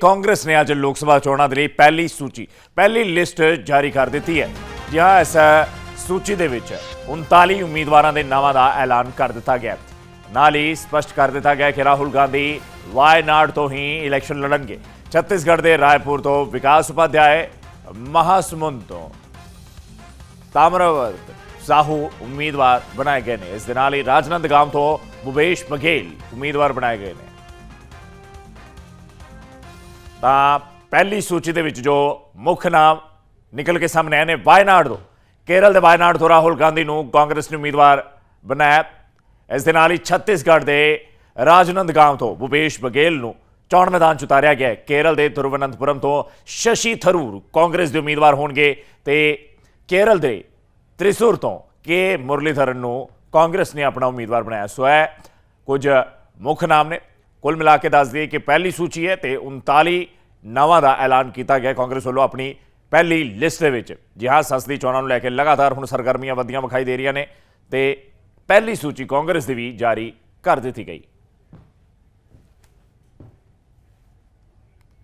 ਕਾਂਗਰਸ ਨੇ ਅੱਜ ਲੋਕ ਸਭਾ ਚੋਣਾਂ ਦੇ ਲਈ ਪਹਿਲੀ ਸੂਚੀ, ਪਹਿਲੀ ਲਿਸਟ ਜਾਰੀ ਕਰ ਦਿੱਤੀ ਹੈ। ਜਿਹਾਂ ਇਸ ਸੂਚੀ ਦੇ ਵਿੱਚ 39 ਉਮੀਦਵਾਰਾਂ ਦੇ ਨਾਵਾਂ ਦਾ ਐਲਾਨ ਕਰ ਦਿੱਤਾ ਗਿਆ ਨਾਲ ਹੀ ਸਪਸ਼ਟ ਕਰ ਦਿੱਤਾ ਗਿਆ ਕਿ ਰਾਹੁਲ ਗਾਂਧੀ ਵਾਇਨਾਡ ਤੋਂ ਹੀ ਇਲੈਕਸ਼ਨ ਲੜਨਗੇ। ਛੱਤੀਸਗੜ੍ਹ ਦੇ ਰਾਏਪੁਰ ਤੋਂ ਵਿਕਾਸ ਉਪਾਧਿਆਏ ਮਹਾਸਮੁੰਦ ਤੋਂ ਤਾਮਰਵਰਤ ਸਾਹੂ ਉਮੀਦਵਾਰ ਬਣਾਏ ਗਏ ਨੇ। ਇਸ ਦੇ ਨਾਲ ਹੀ ਰਾਜਨੰਦਗਾਮ ਤੋਂ ਭੁਵੇਸ਼ ਬਘੇਲ ਉਮੀਦਵਾਰ ਬਣਾਏ ਗਏ ਨੇ। ਤਾਂ ਪਹਿਲੀ ਸੂਚੀ ਦੇ ਵਿੱਚ ਜੋ ਮੁੱਖ ਨਾਮ ਨਿਕਲ ਕੇ ਸਾਹਮਣੇ ਆਏ ਨੇ ਵਾਇਨਾਡ ਤੋਂ। ਕੇਰਲ ਦੇ ਵਾਇਨਾਡ ਤੋਂ ਰਾਹੁਲ ਗਾਂਧੀ ਨੂੰ ਕਾਂਗਰਸ ਨੇ ਉਮੀਦਵਾਰ ਬਣਾਇਆ। ਇਸ ਦੇ ਨਾਲ ਹੀ ਛੱਤੀਸਗੜ੍ਹ ਦੇ ਰਾਜਨੰਦਗਾਮ ਤੋਂ ਭੁਪੇਸ਼ ਬਘੇਲ ਨੂੰ ਚੋਣ ਮੈਦਾਨ 'ਚ ਉਤਾਰਿਆ ਗਿਆ ਕੇਰਲ ਦੇ ਤਿਰੂਵਨੰਤਪੁਰਮ ਤੋਂ ਸ਼ਸ਼ੀ ਥਰੂਰ ਕਾਂਗਰਸ ਦੇ ਉਮੀਦਵਾਰ ਹੋਣਗੇ ਤੇ ਕੇਰਲ ਦੇ ਤ੍ਰਿਸੂਰ ਤੋਂ ਕੇ ਮੁਰਲੀਧਰਨ ਨੂੰ ਕਾਂਗਰਸ ਨੇ ਆਪਣਾ ਉਮੀਦਵਾਰ ਬਣਾਇਆ। ਸੋ ਹੈ ਕੁਝ ਮੁੱਖ ਨਾਮ ਨੇ। ਕੁੱਲ ਮਿਲਾ ਕੇ ਦੱਸ ਦਈਏ ਕਿ ਪਹਿਲੀ ਸੂਚੀ ਹੈ ਤੇ 39 ਨਾਵਾਂ ਦਾ ਐਲਾਨ ਕੀਤਾ ਗਿਆ। ਕਾਂਗਰਸ ਵੱਲੋਂ ਆਪਣੀ ਪਹਿਲੀ ਲਿਸਟ ਦੇ ਵਿੱਚ ਜੀ ਹਾਂ ਸੰਸਦੀ ਚੋਣਾਂ ਨੂੰ ਲੈ ਕੇ ਲਗਾਤਾਰ ਹੁਣ ਸਰਗਰਮੀਆਂ ਵਧੀਆਂ ਵਿਖਾਈ ਦੇ ਰਹੀਆਂ ਨੇ ਤੇ ਪਹਿਲੀ ਸੂਚੀ ਕਾਂਗਰਸ ਦੀ ਵੀ ਜਾਰੀ ਕਰ ਦਿੱਤੀ ਗਈ।